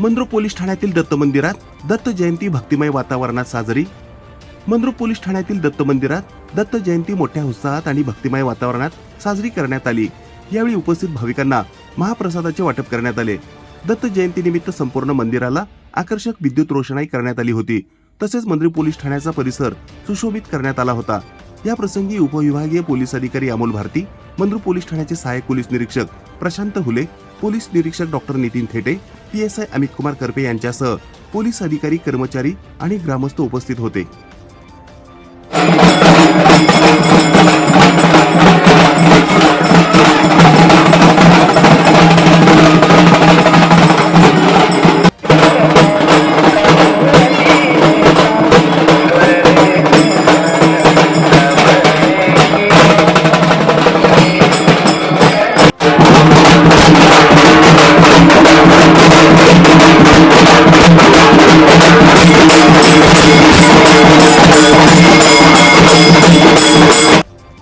Mandrup police ठाण्यातील दत्त मंदिरात दत्त जयंती भक्तिमय वातावरणात साजरी. मंद्रुप पोलीस ठाण्यातील दत्त मंदिरात दत्त जयंती मोठ्या उत्साहात आणि भक्तिमय वातावरणात साजरी करण्यात आली. यावेळी उपस्थित भाविकांना महाप्रसादाचे वाटप करण्यात आले. दत्त जयंतीनिमित्त संपूर्ण मंदिराला आकर्षक विद्युत रोषणाई करण्यात आली होती. तसेच मंद्रुप पोलीस ठाण्याचा परिसर सुशोभित करण्यात आला होता. या प्रसंगी उपविभागीय पोलीस अधिकारी अमोल भारती मंद्रू पोलीस ठाण्याचे सहाय्यक पोलीस निरीक्षक प्रशांत हुले पोलीस निरीक्षक doctor Nitin Thete P S Amit Kumar Karpe यांच्यासह पोलीस अधिकारी कर्मचारी आणि ग्रामस्थ उपस्थित होते.